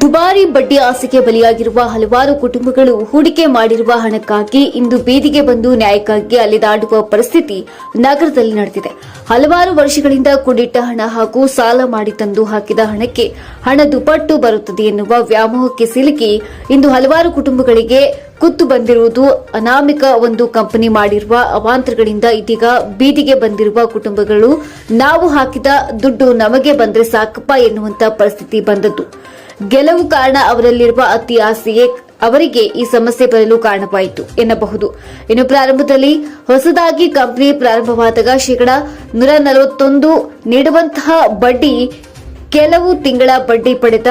ದುಬಾರಿ ಬಡ್ಡಿ ಆಸೆಗೆ ಬಲಿಯಾಗಿರುವ ಹಲವಾರು ಕುಟುಂಬಗಳು ಹೂಡಿಕೆ ಮಾಡಿರುವ ಹಣಕ್ಕಾಗಿ ಇಂದು ಬೀದಿಗೆ ಬಂದು ನ್ಯಾಯಕ್ಕಾಗಿ ಅಲೆದಾಡುವ ಪರಿಸ್ಥಿತಿ ನಗರದಲ್ಲಿ ನಡೆದಿದೆ. ಹಲವಾರು ವರ್ಷಗಳಿಂದ ಕೂಡಿಟ್ಟ ಹಣ ಹಾಗೂ ಸಾಲ ಮಾಡಿ ತಂದು ಹಾಕಿದ ಹಣಕ್ಕೆ ಹಣ ದುಪಟ್ಟು ಬರುತ್ತದೆ ಎನ್ನುವ ವ್ಯಾಮೋಹಕ್ಕೆ ಸಿಲುಕಿ ಇಂದು ಹಲವಾರು ಕುಟುಂಬಗಳಿಗೆ ಕುತ್ತು ಬಂದಿರುವುದು ಅನಾಮಿಕ ಒಂದು ಕಂಪನಿ ಮಾಡಿರುವ ಅವಾಂತರಗಳಿಂದ ಇದೀಗ ಬೀದಿಗೆ ಬಂದಿರುವ ಕುಟುಂಬಗಳು ನಾವು ಹಾಕಿದ ದುಡ್ಡು ನಮಗೆ ಬಂದ್ರೆ ಸಾಕಪ್ಪ ಎನ್ನುವಂತ ಪರಿಸ್ಥಿತಿ ಬಂದದ್ದು. ಗೆಲುವು ಕಾರಣ ಅವರಲ್ಲಿರುವ ಅತಿ ಆಸೆಯೇ ಅವರಿಗೆ ಈ ಸಮಸ್ಯೆ ಬರಲು ಕಾರಣವಾಯಿತು ಎನ್ನಬಹುದು. ಇನ್ನು ಪ್ರಾರಂಭದಲ್ಲಿ ಹೊಸದಾಗಿ ಕಂಪನಿ ಪ್ರಾರಂಭವಾದಾಗ ಶೇಕಡಾ ನೂರ ನಲವತ್ತೊಂದು ನೀಡುವಂತಹ ಬಡ್ಡಿ, ಕೆಲವು ತಿಂಗಳ ಬಡ್ಡಿ ಪಡೆದ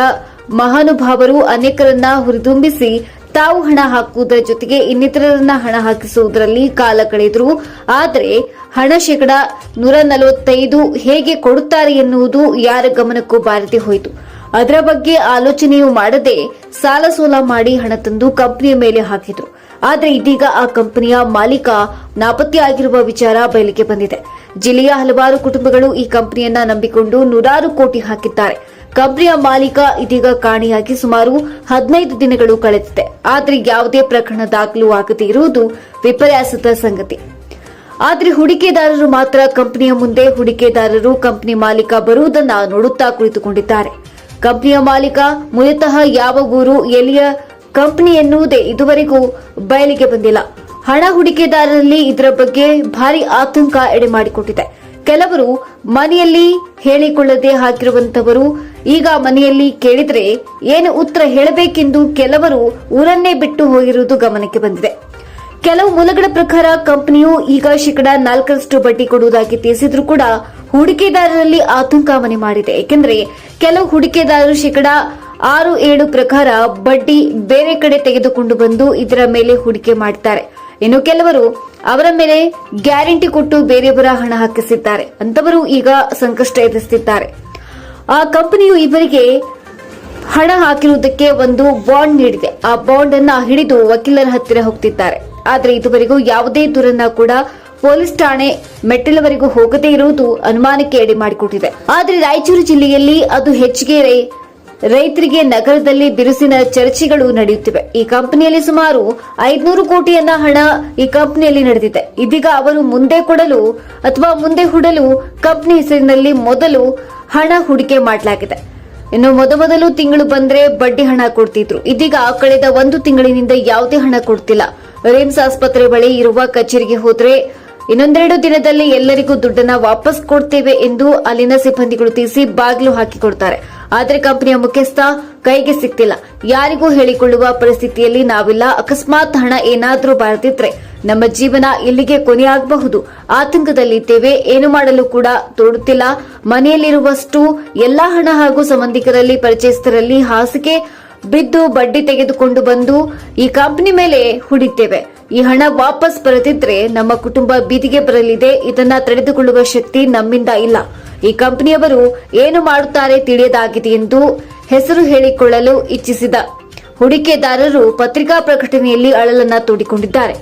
ಮಹಾನುಭಾವರು ಅನೇಕರನ್ನ ಹುರಿದುಂಬಿಸಿ ತಾವು ಹಣ ಹಾಕುವುದರ ಜೊತೆಗೆ ಇನ್ನಿತರರನ್ನ ಹಣ ಹಾಕಿಸುವುದರಲ್ಲಿ ಕಾಲ ಕಳೆದರು. ಆದರೆ ಹಣ ಶೇಕಡ ನೂರ ನಲವತ್ತೈದು ಹೇಗೆ ಕೊಡುತ್ತಾರೆ ಎನ್ನುವುದು ಯಾರ ಗಮನಕ್ಕೂ ಬಾರದೆ ಹೋಯಿತು. ಅದರ ಬಗ್ಗೆ ಆಲೋಚನೆಯೂ ಮಾಡದೆ ಸಾಲ ಸೋಲ ಮಾಡಿ ಹಣ ತಂದು ಕಂಪನಿಯ ಮೇಲೆ ಹಾಕಿದ್ರು. ಆದರೆ ಇದೀಗ ಆ ಕಂಪನಿಯ ಮಾಲೀಕ ನಾಪತ್ತೆಯಾಗಿರುವ ವಿಚಾರ ಬಯಲಿಗೆ ಬಂದಿದೆ. ಜಿಲ್ಲೆಯ ಹಲವಾರು ಕುಟುಂಬಗಳು ಈ ಕಂಪನಿಯನ್ನ ನಂಬಿಕೊಂಡು ನೂರಾರು ಕೋಟಿ ಹಾಕಿದ್ದಾರೆ. ಕಂಪನಿಯ ಮಾಲೀಕ ಇದೀಗ ಕಾಣೆಯಾಗಿ ಸುಮಾರು ಹದಿನೈದು ದಿನಗಳು ಕಳೆದಿದೆ. ಆದರೆ ಯಾವುದೇ ಪ್ರಕರಣ ದಾಖಲು ಆಗದೇ ಇರುವುದು ವಿಪರ್ಯಾಸದ ಸಂಗತಿ. ಆದರೆ ಹೂಡಿಕೆದಾರರು ಮಾತ್ರ ಕಂಪನಿಯ ಮುಂದೆ ಹೂಡಿಕೆದಾರರು, ಕಂಪನಿ ಮಾಲೀಕ ಬರುವುದನ್ನ ನೋಡುತ್ತಾ ಕುಳಿತುಕೊಂಡಿದ್ದಾರೆ. ಕಂಪನಿಯ ಮಾಲೀಕ ಮೂಲತಃ ಯಾವ ಊರು, ಎಲ್ಲಿಯ ಕಂಪನಿ ಎನ್ನುವುದೇ ಇದುವರೆಗೂ ಬಯಲಿಗೆ ಬಂದಿಲ್ಲ. ಹಣ ಹೂಡಿಕೆದಾರರಲ್ಲಿ ಇದರ ಬಗ್ಗೆ ಭಾರಿ ಆತಂಕ ಎಡೆ ಮಾಡಿಕೊಟ್ಟಿದೆ. ಕೆಲವರು ಮನೆಯಲ್ಲಿ ಹೇಳಿಕೊಳ್ಳದೆ ಹಾಕಿರುವಂತವರು ಈಗ ಮನೆಯಲ್ಲಿ ಕೇಳಿದ್ರೆ ಏನು ಉತ್ತರ ಹೇಳಬೇಕೆಂದು ಕೆಲವರು ಊರನ್ನೇ ಬಿಟ್ಟು ಹೋಗಿರುವುದು ಗಮನಕ್ಕೆ ಬಂದಿದೆ. ಕೆಲವು ಮೂಲಗಳ ಪ್ರಕಾರ ಕಂಪನಿಯು ಈಗ ಶೇಕಡ ನಾಲ್ಕರಷ್ಟು ಬಡ್ಡಿ ಕೊಡುವುದಾಗಿ ತಿಳಿಸಿದ್ರು ಕೂಡ ಹೂಡಿಕೆದಾರರಲ್ಲಿ ಆತಂಕ ಮನೆ ಮಾಡಿದೆ. ಏಕೆಂದರೆ ಕೆಲವು ಹೂಡಿಕೆದಾರರು ಶೇಕಡ ಆರು ಏಳು ಪ್ರಕಾರ ಬಡ್ಡಿ ಬೇರೆ ಕಡೆ ತೆಗೆದುಕೊಂಡು ಬಂದು ಇದರ ಮೇಲೆ ಹೂಡಿಕೆ ಮಾಡುತ್ತಾರೆ ಇನ್ನು ಕೆಲವರು ಅವರ ಮೇಲೆ ಗ್ಯಾರಂಟಿ ಕೊಟ್ಟು ಬೇರೆಯವರ ಹಣ ಹಾಕಿಸಿದ್ದಾರೆ. ಅಂತವರು ಈಗ ಸಂಕಷ್ಟ ಎದುರಿಸುತ್ತಿದ್ದಾರೆ. ಆ ಕಂಪನಿಯು ಇವರಿಗೆ ಹಣ ಹಾಕಿರುವುದಕ್ಕೆ ಒಂದು ಬಾಂಡ್ ನೀಡಿದೆ. ಆ ಬಾಂಡ್ ಅನ್ನ ಹಿಡಿದು ವಕೀಲರ ಹತ್ತಿರ ಹೋಗ್ತಿದ್ದಾರೆ. ಆದರೆ ಇದುವರೆಗೂ ಯಾವುದೇ ದೂರನ್ನ ಕೂಡ ಪೊಲೀಸ್ ಠಾಣೆ ಮೆಟ್ಟಿಲವರೆಗೂ ಹೋಗದೇ ಇರುವುದು ಅನುಮಾನಕ್ಕೆ ಎಡೆ ಮಾಡಿಕೊಟ್ಟಿದೆ. ಆದರೆ ರಾಯಚೂರು ಜಿಲ್ಲೆಯಲ್ಲಿ ಅದು ಹೆಚ್ಚಿಗೆ ರೈತರಿಗೆ ನಗರದಲ್ಲಿ ಬಿರುಸಿನ ಚರ್ಚೆಗಳು ನಡೆಯುತ್ತಿವೆ. ಈ ಕಂಪನಿಯಲ್ಲಿ ಸುಮಾರು ಐದ್ನೂರು ಕೋಟಿಯನ್ನ ಹಣ ಈ ಕಂಪನಿಯಲ್ಲಿ ನಡೆದಿದೆ. ಇದೀಗ ಅವರು ಮುಂದೆ ಕೊಡಲು ಅಥವಾ ಮುಂದೆ ಹೂಡಲು ಕಂಪನಿ ಹೆಸರಿನಲ್ಲಿ ಮೊದಲು ಹಣ ಹೂಡಿಕೆ ಮಾಡಲಾಗಿದೆ. ಇನ್ನು ಮೊದಮೊದಲು ತಿಂಗಳು ಬಂದ್ರೆ ಬಡ್ಡಿ ಹಣ ಕೊಡ್ತಿದ್ರು. ಇದೀಗ ಕಳೆದ ಒಂದು ತಿಂಗಳಿನಿಂದ ಯಾವುದೇ ಹಣ ಕೊಡ್ತಿಲ್ಲ. ರಿಮ್ಸ್ ಆಸ್ಪತ್ರೆ ಬಳಿ ಇರುವ ಕಚೇರಿಗೆ ಹೋದ್ರೆ ಇನ್ನೊಂದೆರಡು ದಿನದಲ್ಲಿ ಎಲ್ಲರಿಗೂ ದುಡ್ಡನ್ನ ವಾಪಸ್ ಕೊಡ್ತೇವೆ ಎಂದು ಅಲ್ಲಿನ ಸಿಬ್ಬಂದಿಗಳು ತಿಳಿಸಿ ಬಾಗಿಲು ಹಾಕಿಕೊಡ್ತಾರೆ. ಆದರೆ ಕಂಪನಿಯ ಮುಖ್ಯಸ್ಥ ಕೈಗೆ ಸಿಕ್ತಿಲ್ಲ. ಯಾರಿಗೂ ಹೇಳಿಕೊಳ್ಳುವ ಪರಿಸ್ಥಿತಿಯಲ್ಲಿ ನಾವಿಲ್ಲ. ಅಕಸ್ಮಾತ್ ಹಣ ಏನಾದರೂ ಬಾರದಿದ್ರೆ ನಮ್ಮ ಜೀವನ ಇಲ್ಲಿಗೆ ಕೊನೆಯಾಗಬಹುದು. ಆತಂಕದಲ್ಲಿದ್ದೇವೆ. ಏನು ಮಾಡಲು ಕೂಡ ತೋಡುತ್ತಿಲ್ಲ. ಮನೆಯಲ್ಲಿರುವಷ್ಟು ಎಲ್ಲಾ ಹಣ ಹಾಗೂ ಸಂಬಂಧಿಕರಲ್ಲಿ ಪರಿಚಯಸ್ಥರಲ್ಲಿ ಹಾಸಿಗೆ ಬಿದ್ದು ಬಡ್ಡಿ ತೆಗೆದುಕೊಂಡು ಬಂದು ಈ ಕಂಪನಿ ಮೇಲೆ ಹುಡಿತೇವೆ ಈ ಹಣ ವಾಪಸ್ ಬರದಿದ್ರೆ ನಮ್ಮ ಕುಟುಂಬ ಬೀದಿಗೆ ಬರಲಿದೆ. ಇದನ್ನ ತಡೆದುಕೊಳ್ಳುವ ಶಕ್ತಿ ನಮ್ಮಿಂದ ಇಲ್ಲ. ಈ ಕಂಪನಿಯವರು ಏನು ಮಾಡುತ್ತಾರೆ ತಿಳಿಯದಾಗಿದೆ ಎಂದು ಹೆಸರು ಹೇಳಿಕೊಳ್ಳಲು ಇಚ್ಛಿಸಿದ ಹೂಡಿಕೆದಾರರು ಪತ್ರಿಕಾ ಪ್ರಕಟಣೆಯಲ್ಲಿ ಅಳಲನ್ನ ತೋಡಿಕೊಂಡಿದ್ದಾರೆ.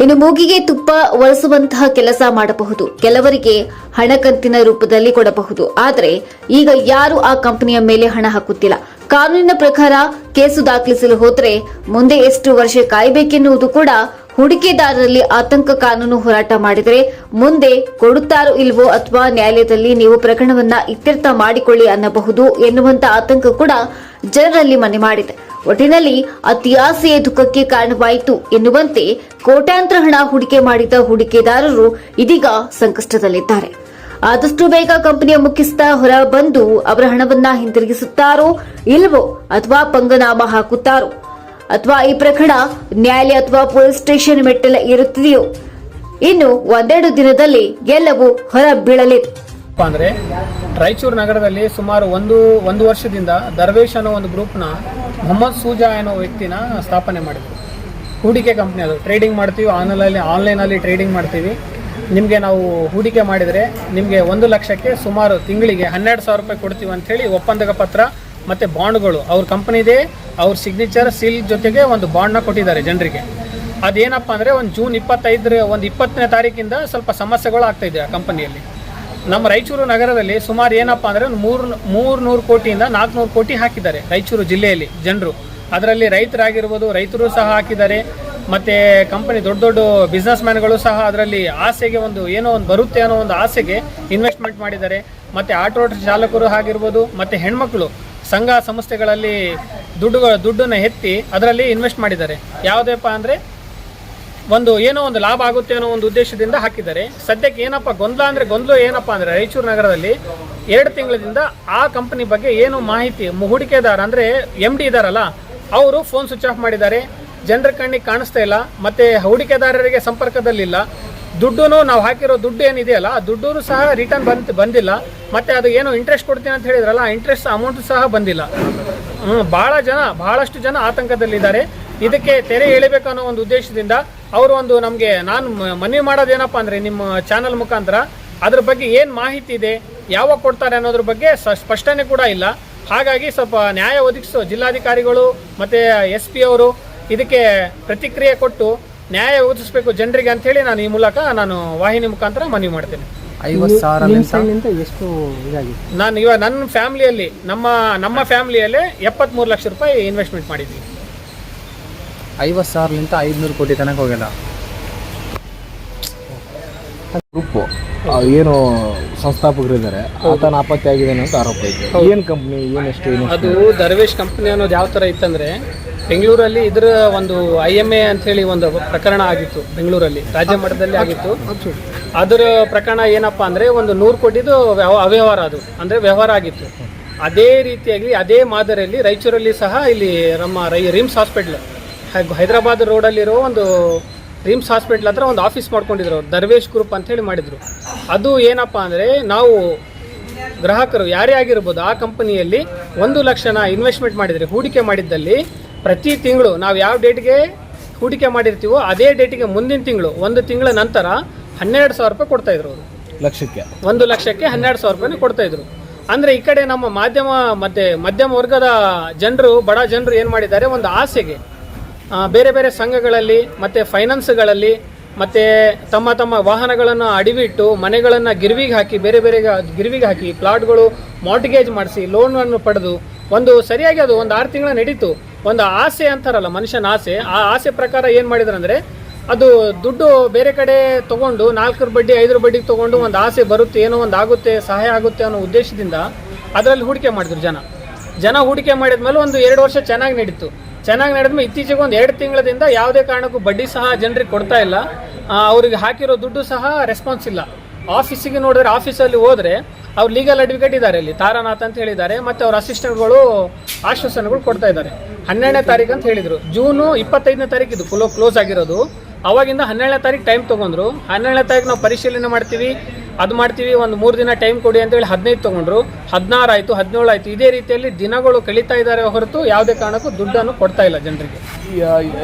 ಇನ್ನು ಮೂಗಿಗೆ ತುಪ್ಪ ಒರೆಸುವಂತಹ ಕೆಲಸ ಮಾಡಬಹುದು. ಕೆಲವರಿಗೆ ಹಣ ಕಂತಿನ ರೂಪದಲ್ಲಿ ಕೊಡಬಹುದು. ಆದರೆ ಈಗ ಯಾರು ಆ ಕಂಪನಿಯ ಮೇಲೆ ಹಣ ಹಾಕುತ್ತಿಲ್ಲ. ಕಾನೂನಿನ ಪ್ರಕಾರ ಕೇಸು ದಾಖಲಿಸಲು ಹೋದರೆ ಮುಂದೆ ಎಷ್ಟು ವರ್ಷ ಕಾಯಬೇಕೆನ್ನುವುದು ಕೂಡ ಹೂಡಿಕೆದಾರರಲ್ಲಿ ಆತಂಕ ಕಾನೂನು ಹೋರಾಟ ಮಾಡಿದರೆ ಮುಂದೆ ಕೊಡುತ್ತಾರೋ ಇಲ್ವೋ ಅಥವಾ ನ್ಯಾಯಾಲಯದಲ್ಲಿ ನೀವು ಪ್ರಕರಣವನ್ನ ಇತ್ಯರ್ಥ ಮಾಡಿಕೊಳ್ಳಿ ಅನ್ನಬಹುದು ಎನ್ನುವಂತ ಆತಂಕ ಕೂಡ ಜನರಲ್ಲಿ ಮನೆ ಮಾಡಿದೆ. ಒಟ್ಟಿನಲ್ಲಿ ಅತಿಯಾಸೆಯ ದುಃಖಕ್ಕೆ ಕಾರಣವಾಯಿತು ಎನ್ನುವಂತೆ ಕೋಟ್ಯಾಂತರ ಹಣ ಹೂಡಿಕೆ ಮಾಡಿದ ಹೂಡಿಕೆದಾರರು ಇದೀಗ ಸಂಕಷ್ಟದಲ್ಲಿದ್ದಾರೆ. ಆದಷ್ಟು ಬೇಗ ಕಂಪನಿಯ ಮುಖ್ಯಸ್ಥ ಹೊರ ಬಂದು ಅವರ ಹಣವನ್ನ ಹಿಂತಿರುಗಿಸುತ್ತಾರೋ ಇಲ್ವೋ ಅಥವಾ ಪಂಗನಾಮ ಹಾಕುತ್ತಾರೋ? ಅಥವಾ ಈ ಪ್ರಕರಣ ನ್ಯಾಯಾಲಯ ಅಥವಾ ಪೊಲೀಸ್ ಸ್ಟೇಷನ್ ಮೆಟ್ಟಲ ಇರುತ್ತದೆಯೋ ಇನ್ನು ಒಂದೆರಡು ದಿನದಲ್ಲಿ ಎಲ್ಲವೂ ಹೊರ ಬೀಳಲಿದೆ ಅಂದ್ರೆ, ರಾಯಚೂರು ನಗರದಲ್ಲಿ ಸುಮಾರು ಒಂದು ಒಂದು ವರ್ಷದಿಂದ ದರ್ವೇಶ್ ಅನ್ನೋ ಒಂದು ಗ್ರೂಪ್ನ ಮೊಹಮ್ಮದ್ ಸೂಜಾ ಅನ್ನೋ ವ್ಯಕ್ತಿನ ಸ್ಥಾಪನೆ ಮಾಡಿದ್ರು. ಹೂಡಿಕೆ ಕಂಪ್ನಿ ಅದು. ಟ್ರೇಡಿಂಗ್ ಮಾಡ್ತೀವಿ ಆನ್ಲೈನಲ್ಲಿ ಆನ್ಲೈನಲ್ಲಿ ಟ್ರೇಡಿಂಗ್ ಮಾಡ್ತೀವಿ. ನಿಮಗೆ ನಾವು ಹೂಡಿಕೆ ಮಾಡಿದರೆ ನಿಮಗೆ ಒಂದು ಲಕ್ಷಕ್ಕೆ ಸುಮಾರು ತಿಂಗಳಿಗೆ ಹನ್ನೆರಡು ಸಾವಿರ ರೂಪಾಯಿ ಕೊಡ್ತೀವಿ ಅಂಥೇಳಿ ಒಪ್ಪಂದಕ ಪತ್ರ ಮತ್ತು ಬಾಂಡ್ಗಳು. ಅವ್ರ ಕಂಪ್ನಿದೇ ಅವ್ರ ಸಿಗ್ನೇಚರ್ ಸೀಲ್ ಜೊತೆಗೆ ಒಂದು ಬಾಂಡ್ನ ಕೊಟ್ಟಿದ್ದಾರೆ ಜನರಿಗೆ. ಅದೇನಪ್ಪ ಅಂದರೆ ಒಂದು ಜೂನ್ ಇಪ್ಪತ್ತೈದರ ಒಂದು ಇಪ್ಪತ್ತನೇ ತಾರೀಕಿಂದ ಸ್ವಲ್ಪ ಸಮಸ್ಯೆಗಳು ಆಗ್ತಾಯಿದೆ ಆ ಕಂಪನಿಯಲ್ಲಿ ನಮ್ಮ ರಾಯಚೂರು ನಗರದಲ್ಲಿ ಸುಮಾರು ಏನಪ್ಪ ಅಂದರೆ ಒಂದು ಮೂರು ಮೂರು ನೂರು ಕೋಟಿಯಿಂದ ನಾಲ್ಕುನೂರು ಕೋಟಿ ಹಾಕಿದ್ದಾರೆ ರಾಯಚೂರು ಜಿಲ್ಲೆಯಲ್ಲಿ ಜನರು. ಅದರಲ್ಲಿ ರೈತರಾಗಿರ್ಬೋದು, ರೈತರು ಸಹ ಹಾಕಿದ್ದಾರೆ. ಮತ್ತು ಕಂಪನಿ ದೊಡ್ಡ ದೊಡ್ಡ ಬಿಸ್ನೆಸ್ ಮ್ಯಾನ್ಗಳು ಸಹ ಅದರಲ್ಲಿ ಆಸೆಗೆ ಒಂದು ಏನೋ ಒಂದು ಬರುತ್ತೆ ಅನ್ನೋ ಒಂದು ಆಸೆಗೆ ಇನ್ವೆಸ್ಟ್ಮೆಂಟ್ ಮಾಡಿದ್ದಾರೆ. ಮತ್ತು ಆಟೋ ಚಾಲಕರು ಆಗಿರ್ಬೋದು ಮತ್ತು ಹೆಣ್ಮಕ್ಳು ಸಂಘ ಸಂಸ್ಥೆಗಳಲ್ಲಿ ದುಡ್ಡುಗಳು ದುಡ್ಡನ್ನು ಎತ್ತಿ ಅದರಲ್ಲಿ ಇನ್ವೆಸ್ಟ್ ಮಾಡಿದ್ದಾರೆ. ಯಾವುದೇಪ್ಪ ಅಂದರೆ ಒಂದು ಏನೋ ಒಂದು ಲಾಭ ಆಗುತ್ತೆ ಅನ್ನೋ ಒಂದು ಉದ್ದೇಶದಿಂದ ಹಾಕಿದ್ದಾರೆ. ಸದ್ಯಕ್ಕೆ ಏನಪ್ಪ ಗೊಂದಲ ಅಂದರೆ ಗೊಂದಲ ಏನಪ್ಪ ಅಂದರೆ ರಾಯಚೂರು ನಗರದಲ್ಲಿ ಎರಡು ತಿಂಗಳಿಂದ ಆ ಕಂಪನಿ ಬಗ್ಗೆ ಏನು ಮಾಹಿತಿ, ಹೂಡಿಕೆದಾರ ಅಂದರೆ ಎಂ ಡಿ ಇದಾರಲ್ಲ, ಅವರು ಫೋನ್ ಸ್ವಿಚ್ ಆಫ್ ಮಾಡಿದ್ದಾರೆ. ಜನರ ಕಣ್ಣಿಗೆ ಕಾಣಿಸ್ತಾ ಇಲ್ಲ, ಮತ್ತು ಹೂಡಿಕೆದಾರರಿಗೆ ಸಂಪರ್ಕದಲ್ಲಿಲ್ಲ. ದುಡ್ಡು ನಾವು ಹಾಕಿರೋ ದುಡ್ಡು ಏನಿದೆಯಲ್ಲ, ಆ ದುಡ್ಡು ಸಹ ರಿಟರ್ನ್ ಬಂತು ಬಂದಿಲ್ಲ. ಮತ್ತು ಅದು ಏನು ಇಂಟ್ರೆಸ್ಟ್ ಕೊಡ್ತೀನಿ ಅಂತ ಹೇಳಿದ್ರಲ್ಲ ಇಂಟ್ರೆಸ್ಟ್ ಅಮೌಂಟ್ ಸಹ ಬಂದಿಲ್ಲ. ಭಾಳ ಜನ ಬಹಳಷ್ಟು ಜನ ಆತಂಕದಲ್ಲಿದ್ದಾರೆ. ಇದಕ್ಕೆ ತೆರೆ ಎಳಿಬೇಕು ಅನ್ನೋ ಒಂದು ಉದ್ದೇಶದಿಂದ ಅವರು ಒಂದು ನಮಗೆ, ನಾನು ಮನವಿ ಮಾಡೋದೇನಪ್ಪ ಅಂದರೆ ನಿಮ್ಮ ಚಾನಲ್ ಮುಖಾಂತರ, ಅದ್ರ ಬಗ್ಗೆ ಏನು ಮಾಹಿತಿ ಇದೆ, ಯಾವಾಗ ಕೊಡ್ತಾರೆ ಅನ್ನೋದ್ರ ಬಗ್ಗೆ ಸ್ಪಷ್ಟನೆ ಕೂಡ ಇಲ್ಲ. ಹಾಗಾಗಿ ಸ್ವಲ್ಪ ನ್ಯಾಯ ಒದಗಿಸೋ, ಜಿಲ್ಲಾಧಿಕಾರಿಗಳು, ಮತ್ತು ಎಸ್ ಪಿ ಅವರು ಇದಕ್ಕೆ ಪ್ರತಿಕ್ರಿಯೆ ಕೊಟ್ಟು ನ್ಯಾಯ ಒದಗಿಸ್ಬೇಕು ಜನರಿಗೆ ಅಂತೇಳಿ ನಾನು ಈ ಮೂಲಕ ನಾನು ವಾಹಿನಿ ಮುಖಾಂತರ ಮನವಿ ಮಾಡ್ತೇನೆ. ಐವತ್ತು ಸಾವಿರ ಎಷ್ಟು ಇದಾಗಿದೆ? ನಾನು ಇವಾಗ ನನ್ನ ಫ್ಯಾಮಿಲಿಯಲ್ಲಿ ನಮ್ಮ ನಮ್ಮ ಫ್ಯಾಮಿಲಿಯಲ್ಲೇ ಎಪ್ಪತ್ತ್ಮೂರು ಲಕ್ಷ ರೂಪಾಯಿ ಇನ್ವೆಸ್ಟ್ಮೆಂಟ್ ಮಾಡಿದ್ವಿ ಐವತ್ತು ಸಾವಿರಲಿಂದ ಐದುನೂರು ಕೋಟಿ ತನಕ ಹೋಗಿಲ್ಲ ಗ್ರೂಪು ಏನು ಸಂಸ್ಥಾಪಕರಿದ್ದಾರೆ ಆತನ ನಾಪತ್ತೆ ಆಗಿದ್ದಾನೆ ಅಂತ ಆರೋಪ ಇದೆ ಏನು ಕಂಪ್ನಿ ಏನು ಏನು ಅದು ದರ್ವೇಶ್ ಕಂಪ್ನಿ ಅನ್ನೋದು ಯಾವ ಥರ ಇತ್ತಂದ್ರೆ ಬೆಂಗಳೂರಲ್ಲಿ ಇದರ ಒಂದು ಐ ಎಂ ಎ ಅಂತ ಹೇಳಿ ಒಂದು ಪ್ರಕರಣ ಆಗಿತ್ತು, ಬೆಂಗಳೂರಲ್ಲಿ, ರಾಜ್ಯ ಮಟ್ಟದಲ್ಲಿ ಆಗಿತ್ತು. ಅದರ ಪ್ರಕರಣ ಏನಪ್ಪಾ ಅಂದ್ರೆ ಒಂದು ನೂರು ಕೋಟಿದು ವ್ಯವ- ಅವ್ಯವಹಾರ ಅದು, ಅಂದ್ರೆ ವ್ಯವಹಾರ ಆಗಿತ್ತು. ಅದೇ ರೀತಿಯಾಗಿ ಅದೇ ಮಾದರಿಯಲ್ಲಿ ರಾಯಚೂರಲ್ಲಿ ಸಹ ಇಲ್ಲಿ ನಮ್ಮ ರೈ, ರಿಮ್ಸ್ ಹಾಸ್ಪಿಟ್ಲ್ ಹೈದರಾಬಾದ್ ರೋಡಲ್ಲಿರೋ ಒಂದು ರಿಮ್ಸ್ ಹಾಸ್ಪಿಟ್ಲ್ ಹತ್ರ ಒಂದು ಆಫೀಸ್ ಮಾಡ್ಕೊಂಡಿದ್ರು ದರ್ವೇಶ್ ಗ್ರೂಪ್ ಅಂತ ಹೇಳಿ ಮಾಡಿದ್ರು. ಅದು ಏನಪ್ಪಾ ಅಂದ್ರೆ ನಾವು ಗ್ರಾಹಕರು ಯಾರೇ ಆಗಿರ್ಬೋದು ಆ ಕಂಪನಿಯಲ್ಲಿ ಒಂದು ಲಕ್ಷನ ಇನ್ವೆಸ್ಟ್ಮೆಂಟ್ ಮಾಡಿದರೆ, ಹೂಡಿಕೆ ಮಾಡಿದ್ದಲ್ಲಿ ಪ್ರತಿ ತಿಂಗಳು ನಾವು ಯಾವ ಡೇಟ್ಗೆ ಹೂಡಿಕೆ ಮಾಡಿರ್ತೀವೋ ಅದೇ ಡೇಟಿಗೆ ಮುಂದಿನ ತಿಂಗಳು ಒಂದು ತಿಂಗಳ ನಂತರ ಹನ್ನೆರಡು ಸಾವಿರ ರೂಪಾಯಿ ಕೊಡ್ತಾ ಇದ್ರು ಅವರು. ಲಕ್ಷಕ್ಕೆ. ಒಂದು ಲಕ್ಷಕ್ಕೆ ಹನ್ನೆರಡು ಸಾವಿರ ರೂಪಾಯಿ ಕೊಡ್ತಾ ಇದ್ರು. ಅಂದ್ರೆ ಈ ಕಡೆ ನಮ್ಮ ಮಾಧ್ಯಮ ಮತ್ತೆ ಮಧ್ಯಮ ವರ್ಗದ ಜನರು ಬಡ ಜನರು ಏನು ಮಾಡಿದ್ದಾರೆ ಒಂದು ಆಸೆಗೆ ಬೇರೆ ಬೇರೆ ಸಂಘಗಳಲ್ಲಿ ಮತ್ತೆ ಫೈನಾನ್ಸ್ಗಳಲ್ಲಿ ಮತ್ತೆ ತಮ್ಮ ತಮ್ಮ ವಾಹನಗಳನ್ನು ಅಡಿವಿಟ್ಟು ಮನೆಗಳನ್ನು ಗಿರ್ವಿಗೆ ಹಾಕಿ ಬೇರೆ ಬೇರೆ ಗಿರ್ವಿಗೆ ಹಾಕಿ ಪ್ಲಾಟ್ಗಳು ಮಾರ್ಟಿಗೇಜ್ ಮಾಡಿಸಿ ಲೋನನ್ನು ಪಡೆದು ಒಂದು ಸರಿಯಾಗಿ ಅದು ಒಂದು ಆರು ತಿಂಗಳ ನಡೀತು. ಒಂದು ಆಸೆ ಅಂತಾರಲ್ಲ, ಮನುಷ್ಯನ ಆಸೆ. ಆ ಆಸೆ ಪ್ರಕಾರ ಏನು ಮಾಡಿದ್ರಂದ್ರೆ, ಅದು ದುಡ್ಡು ಬೇರೆ ಕಡೆ ತಗೊಂಡು, ನಾಲ್ಕರ ಬಡ್ಡಿ, ಐದರ ಬಡ್ಡಿಗೆ ತಗೊಂಡು ಒಂದು ಆಸೆ ಬರುತ್ತೆ, ಏನೋ ಒಂದು ಆಗುತ್ತೆ, ಸಹಾಯ ಆಗುತ್ತೆ ಅನ್ನೋ ಉದ್ದೇಶದಿಂದ ಅದರಲ್ಲಿ ಹೂಡಿಕೆ ಮಾಡಿದ್ರು ಜನ. ಜನ ಹೂಡಿಕೆ ಮಾಡಿದ್ಮೇಲೆ ಒಂದು ಎರಡು ವರ್ಷ ಚೆನ್ನಾಗಿ ನಡೀತು. ಚೆನ್ನಾಗಿ ನಡೆದ್ಮೇಲೆ ಇತ್ತೀಚೆಗೆ ಒಂದು ಎರಡು ತಿಂಗಳದಿಂದ ಯಾವುದೇ ಕಾರಣಕ್ಕೂ ಬಡ್ಡಿ ಸಹ ಜನರಿಗೆ ಕೊಡ್ತಾ ಇಲ್ಲ. ಅವರಿಗೆ ಅವ್ರಿಗೆ ಹಾಕಿರೋ ದುಡ್ಡು ಸಹ ರೆಸ್ಪಾನ್ಸ್ ಇಲ್ಲ. ಆಫೀಸಿಗೆ ನೋಡಿದ್ರೆ ಆಫೀಸಲ್ಲಿ ಹೋದರೆ ಅವ್ರು ಲೀಗಲ್ ಅಡ್ವೊಕೇಟ್ ಇದ್ದಾರೆ ಇಲ್ಲಿ ತಾರಾನಾಥ್ ಅಂತ ಹೇಳಿದ್ದಾರೆ, ಮತ್ತೆ ಅವ್ರ ಅಸಿಸ್ಟೆಂಟ್ಗಳು ಆಶ್ವಾಸನೆಗಳು ಕೊಡ್ತಾ ಇದ್ದಾರೆ. ಹನ್ನೆರಡನೇ ತಾರೀಕು ಅಂತ ಹೇಳಿದರು. ಜೂನು ಇಪ್ಪತ್ತೈದನೇ ತಾರೀಕು ಇದು ಫುಲ್ ಕ್ಲೋಸ್ ಆಗಿರೋದು. ಅವಾಗಿಂದ ಹನ್ನೆರಡನೇ ತಾರೀಕು ಟೈಮ್ ತೊಗೊಂಡ್ರು. ಹನ್ನೆರಡನೇ ತಾರೀಕು ನಾವು ಪರಿಶೀಲನೆ ಮಾಡ್ತೀವಿ. ಅದು ಮಾಡ್ತೀವಿ ಒಂದು ಮೂರು ದಿನ ಟೈಮ್ ಕೊಡಿ ಅಂತೇಳಿ ಹದಿನೈದು ತೊಗೊಂಡ್ರು. ಹದಿನಾರು ಆಯಿತು ಹದಿನೇಳು ಆಯಿತು. ಇದೇ ರೀತಿಯಲ್ಲಿ ದಿನಗಳು ಕಳೀತಾ ಇದ್ದಾರೆ ಹೊರತು ಯಾವುದೇ ಕಾರಣಕ್ಕೂ ದುಡ್ಡನ್ನು ಕೊಡ್ತಾ ಇಲ್ಲ ಜನರಿಗೆ.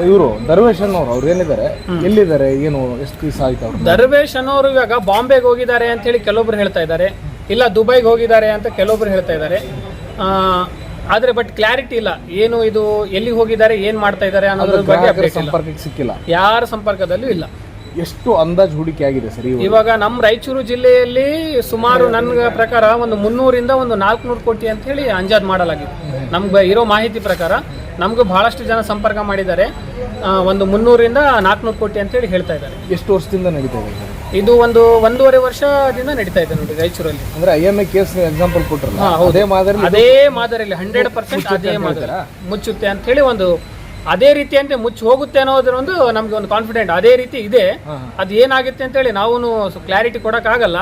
ಇವರು ದರ್ವೇಶ್ ಅನ್ನೋರು ಅವ್ರು ಏನಿದ್ದಾರೆ ಎಲ್ಲಿದ್ದಾರೆ? ಏನು ಎಷ್ಟು ದಿವಸ ಆಯ್ತು ಅವರು ದರ್ವೇಶ್ ಅನ್ನೋರು ಇವಾಗ ಬಾಂಬೆಗೆ ಹೋಗಿದ್ದಾರೆ ಅಂತ ಹೇಳಿ ಕೆಲವೊಬ್ರು ಹೇಳ್ತಾ ಇದ್ದಾರೆ. ಇಲ್ಲ ದುಬೈಗೆ ಹೋಗಿದ್ದಾರೆ ಅಂತ ಕೆಲವೊಬ್ರು ಹೇಳ್ತಾ ಇದ್ದಾರೆ. ಆದರೆ ಬಟ್ ಕ್ಲಾರಿಟಿ ಇಲ್ಲ. ಏನು ಇದು ಎಲ್ಲಿ ಹೋಗಿದ್ದಾರೆ ಏನು ಮಾಡ್ತಾ ಇದ್ದಾರೆ ಅನ್ನೋದ್ರ ಬಗ್ಗೆ ಸಂಪರ್ಕಕ್ಕೆ ಸಿಕ್ಕಿಲ್ಲ. ಯಾರ ಸಂಪರ್ಕದಲ್ಲೂ ಇಲ್ಲ. ಎಷ್ಟು ಅಂದಾಜು ಹೂಡಿಕೆ ಆಗಿದೆ ಸರಿ ಇವಾಗ ನಮ್ಮ ರಾಯಚೂರು ಜಿಲ್ಲೆಯಲ್ಲಿ ಸುಮಾರು ನನ್ನ ಪ್ರಕಾರ ಒಂದು ಮುನ್ನೂರಿಂದ ಒಂದು ನಾಲ್ಕುನೂರು ಕೋಟಿ ಅಂತ ಹೇಳಿ ಅಂಜಾದ್ ಮಾಡಲಾಗಿದೆ. ನಮ್ಗೆ ಇರೋ ಮಾಹಿತಿ ಪ್ರಕಾರ ನಮಗೂ ಬಹಳಷ್ಟು ಜನ ಸಂಪರ್ಕ ಮಾಡಿದ್ದಾರೆ. ಒಂದು ಮುನ್ನೂರಿಂದ ನಾಲ್ಕುನೂರು ಕೋಟಿ ಅಂತ ಹೇಳಿ ಹೇಳ್ತಾ ಇದ್ದಾರೆ. ಎಷ್ಟು ವರ್ಷದಿಂದ ನಡೀತಾ ಇದೆ ಇದು ಒಂದು ಒಂದೂವರೆ ವರ್ಷದಿಂದ ನಡೀತಾ ಇದೆ ನೋಡಿ ರಾಯಚೂರಲ್ಲಿ. ಅಂದ್ರೆ I M A case example ಕೊಟ್ಟರು. ಅದೇ ಮಾದರಿ ಅದೇ ಮಾದರಿಯಲ್ಲಿ ಹಂಡ್ರೆಡ್ ಪರ್ಸೆಂಟ್ ಅದೇ ಮಾದರಿ. ಮುಚ್ಚುತ್ತೆ ಅಂತ ಹೇಳಿ ಒಂದು ಅದೇ ರೀತಿ ರೀತಿಯಂತೆ ಮುಚ್ಚಿ ಹೋಗುತ್ತೆ ಅನ್ನೋದ್ರ ಒಂದು ನಮ್ಗೆ ಒಂದು ಕಾನ್ಫಿಡೆಂಟ್ ಅದೇ ರೀತಿ ಇದೆ. ಅದು ಏನಾಗುತ್ತೆ ಅಂತ ಹೇಳಿ ನಾವು ಕ್ಲಾರಿಟಿ ಕೊಡೋಕ್ಕಾಗಲ್ಲ.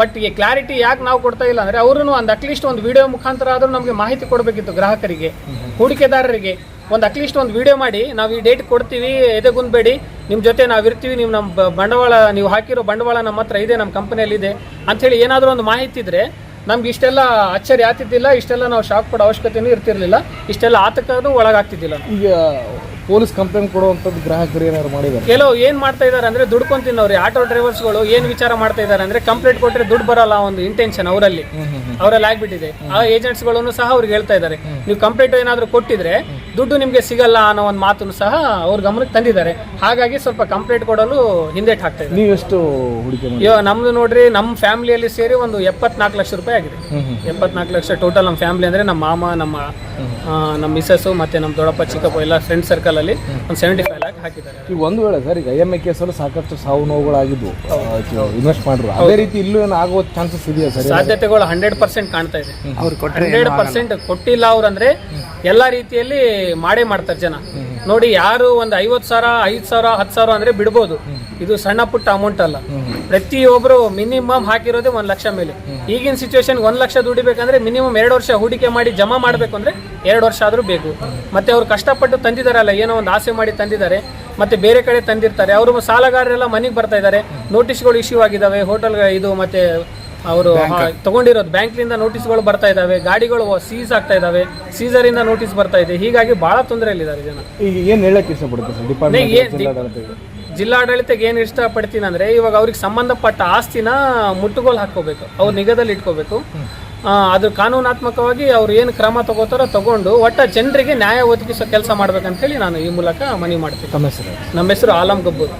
ಬಟ್ ಈ ಕ್ಲಾರಿಟಿ ಯಾಕೆ ನಾವು ಕೊಡ್ತಾ ಇಲ್ಲ ಅಂದ್ರೆ ಅವರು ಒಂದು ಅಟ್ಲೀಸ್ಟ್ ಒಂದು ವಿಡಿಯೋ ಮುಖಾಂತರ ಆದರೂ ನಮಗೆ ಮಾಹಿತಿ ಕೊಡಬೇಕಿತ್ತು ಗ್ರಾಹಕರಿಗೆ ಹೂಡಿಕೆದಾರರಿಗೆ. ಒಂದು ಅಟ್ಲೀಸ್ಟ್ ಒಂದು ವಿಡಿಯೋ ಮಾಡಿ ನಾವು ಈ ಡೇಟ್ ಕೊಡ್ತೀವಿ ಎದೆಗುಂದ್ಬೇಡಿ ನಿಮ್ಮ ಜೊತೆ ನಾವು ಇರ್ತೀವಿ ನೀವು ನಮ್ಮ ಬಂಡವಾಳ ನೀವು ಹಾಕಿರೋ ಬಂಡವಾಳ ನಮ್ಮ ಹತ್ರ ಇದೆ ನಮ್ಮ ಕಂಪನಿಯಲ್ಲಿ ಇದೆ ಅಂಥೇಳಿ ಏನಾದರೂ ಒಂದು ಮಾಹಿತಿ ಇದ್ರೆ ನಮ್ಗೆ ಇಷ್ಟೆಲ್ಲ ಅಚ್ಚರಿ ಆಗ್ತಿದ್ದಿಲ್ಲ ಇಷ್ಟೆಲ್ಲ ನಾವು ಶಾಕ್ ಪಡೋ ಅವಶ್ಯಕತೆಯೂ ಇರ್ತಿರ್ಲಿಲ್ಲ ಇಷ್ಟೆಲ್ಲ ಆತಕ್ಕೂ ಒಳಗಾಗ್ತಿದ್ದಿಲ್ಲ. ಈಗ ಪೊಲೀಸ್ ಕಂಪ್ಲೇಂಟ್ ಕೊಡುವಂಥದ್ದು ಗ್ರಾಹಕರು ಏನಾದ್ರು ಮಾಡಿದ್ದಾರೆ? ಕೆಲವು ಏನ್ ಮಾಡ್ತಾ ಇದಾರೆ ಅಂದ್ರೆ ದುಡ್ಡು ಕೊಂತಿನವ್ರಿ ಆಟೋ ಡ್ರೈವರ್ಸ್ಗಳು ಏನ್ ವಿಚಾರ ಮಾಡ್ತಾ ಇದಾರೆ ಅಂದ್ರೆ ಕಂಪ್ಲೇಂಟ್ ಕೊಟ್ರೆ ದುಡ್ಡು ಬರಲ್ಲ ಒಂದು ಇಂಟೆನ್ಷನ್ ಅವರಲ್ಲಿ. ಅವರಲ್ಲಿ ಆಗ್ಬಿಟ್ಟಿದೆ. ಆ ಏಜೆಂಟ್ಸ್ ಏಜೆಂಟ್ಸ್ಗಳನ್ನು ಸಹ ಅವ್ರಿಗೆ ಹೇಳ್ತಾ ಇದ್ದಾರೆ. ನೀವು ಕಂಪ್ಲೇಂಟ್ ಏನಾದ್ರು ಕೊಟ್ಟಿದ್ರೆ ದುಡ್ಡು ನಿಮ್ಗೆ ಸಿಗಲ್ಲ ಅನ್ನೋ ಒಂದು ಮಾತನ್ನು ಸಹ ಅವ್ರ ಗಮನಕ್ಕೆ ತಂದಿದ್ದಾರೆ. ಹಾಗಾಗಿ ಸ್ವಲ್ಪ ಕಂಪ್ಲೇಂಟ್ ಕೊಡಲು ಹಿಂದೇಟ್ ಹಾಕ್ತಾ ಇದ್ದಾರೆ. ಹೂಡಿಕೆ ಇವಾಗ ನಮ್ದು ನೋಡ್ರಿ ನಮ್ಮ ಫ್ಯಾಮಿಲಿಯಲ್ಲಿ ಸೇರಿ ಒಂದು ಎಪ್ಪತ್ನಾಲ್ಕು ಲಕ್ಷ ರೂಪಾಯಿ ಆಗಿದೆ. ಎಪ್ಪತ್ನಾಲ್ಕು ಲಕ್ಷ ಟೋಟಲ್ ನಮ್ಮ ಫ್ಯಾಮಿಲಿ ಅಂದ್ರೆ ನಮ್ಮ ಮಾಮ ನಮ್ಮ ನಮ್ಮ ಮಿಸಸ್ಸು ಮತ್ತೆ ನಮ್ಮ ದೊಡ್ಡಪ್ಪ ಚಿಕ್ಕಪ್ಪ ಎಲ್ಲ ಫ್ರೆಂಡ್ ಸರ್ಕಲ್ ಅಲ್ಲಿ ಒಂದು ಸೆವೆಂಟಿ ಫೈವ್ ಲ್ಯಾಕ್ ಹಾಕಿದ್ದಾರೆ. ಈಗ ಒಂದು ವೇಳೆ ಸರ್ ಈಗ ಐ ಎಂ ಐ ಕೇಸಲ್ಲಿ ಸಾಕಷ್ಟು ಸಾವು ನೋವುಗಳಾಗಿದ್ವು ಇನ್ವೆಸ್ಟ್ ಮಾಡಿದ್ರು. ಅದೇ ರೀತಿ ಇಲ್ಲೂ ಏನು ಆಗುವ ಚಾನ್ಸಸ್ ಇದೆಯಾ ಸರ್? ಸಾಧ್ಯತೆಗಳು ಹಂಡ್ರೆಡ್ ಪರ್ಸೆಂಟ್ ಕಾಣ್ತಾ ಇದೆ. ಹಂಡ್ರೆಡ್ ಪರ್ಸೆಂಟ್ ಕೊಟ್ಟಿಲ್ಲ ಅವ್ರಂದ್ರೆ ಎಲ್ಲಾ ರೀತಿಯಲ್ಲಿ ಮಾಡೇ ಮಾಡ್ತಾರೆ ಜನ. ನೋಡಿ ಯಾರು ಒಂದು ಐವತ್ತು ಸಾವಿರ ಐದು ಸಾವಿರ ಹತ್ತು ಸಾವಿರ ಅಂದ್ರೆ ಬಿಡ್ಬೋದು. ಇದು ಸಣ್ಣ ಪುಟ್ಟ ಅಮೌಂಟ್ ಅಲ್ಲ. ಪ್ರತಿಯೊಬ್ಬರು ಮಿನಿಮಮ್ ಹಾಕಿರೋದೇ ಒಂದ್ ಲಕ್ಷ ಮೇಲೆ. ಈಗಿನ ಸಿಚುವೇಶನ್ ಒಂದ್ ಲಕ್ಷ ದುಡಿಬೇಕಂದ್ರೆ ಮಿನಿಮಮ್ ಎರಡು ವರ್ಷ ಹೂಡಿಕೆ ಮಾಡಿ ಜಮಾ ಮಾಡಬೇಕು ಅಂದ್ರೆ ಎರಡು ವರ್ಷ ಆದ್ರೂ ಬೇಕು. ಮತ್ತೆ ಅವ್ರು ಕಷ್ಟಪಟ್ಟು ತಂದಿದಾರಲ್ಲ ಏನೋ ಒಂದು ಆಸೆ ಮಾಡಿ ತಂದಿದ್ದಾರೆ ಮತ್ತೆ ಬೇರೆ ಕಡೆ ತಂದಿರ್ತಾರೆ. ಅವರು ಸಾಲಗಾರರೆಲ್ಲ ಮನೆಗೆ ಬರ್ತಾ ಇದ್ದಾರೆ. ನೋಟಿಸ್ಗಳು ಇಶ್ಯೂ ಆಗಿದ್ದಾವೆ ಹೋಟೆಲ್ ಇದು ಮತ್ತೆ ಅವರು ತಗೊಂಡಿರೋದು. ಬ್ಯಾಂಕ್ನಿಂದ ನೋಟಿಸ್ಗಳು ಬರ್ತಾ ಇದಾವೆ ಗಾಡಿಗಳು ಸೀಸ್ ಆಗ್ತಾ ಇದಾವೆ ಸೀಸರಿಂದ ನೋಟಿಸ್ ಬರ್ತಾ ಇದೆ. ಹೀಗಾಗಿ ಬಹಳ ತೊಂದರೆಯಲ್ಲಿದ್ದಾರೆ ಜನ. ಈಗ ಏನು ಹೇಳಕ್ಕೆ ಇಷ್ಟಪಡುತ್ತೆ ಸರ್ ಡಿಪಾರ್ಟ್ಮೆಂಟ್ ಏನ್- ಜಿಲ್ಲಾಡಳಿತಕ್ಕೆ ಏನು ಇಷ್ಟಪಡ್ತೀನಿ ಅಂದರೆ ಇವಾಗ ಅವ್ರಿಗೆ ಸಂಬಂಧಪಟ್ಟ ಆಸ್ತಿನ ಮುಟ್ಟುಗೋಲು ಹಾಕೋಬೇಕು ಅವ್ರ ನಿಗದಲ್ಲಿ ಇಟ್ಕೋಬೇಕು. ಅದು ಕಾನೂನಾತ್ಮಕವಾಗಿ ಅವ್ರು ಏನು ಕ್ರಮ ತಗೋತಾರೋ ತಗೊಂಡು ಒಟ್ಟ ಜನರಿಗೆ ನ್ಯಾಯ ಒದಗಿಸೋ ಕೆಲಸ ಮಾಡ್ಬೇಕಂತೇಳಿ ನಾನು ಈ ಮೂಲಕ ಮನವಿ ಮಾಡ್ತೀನಿ. ನಮ್ಮ ಹೆಸರು? ನಮ್ಮ ಹೆಸರು ಆಲಂ ಗಬ್ಬೂರ್.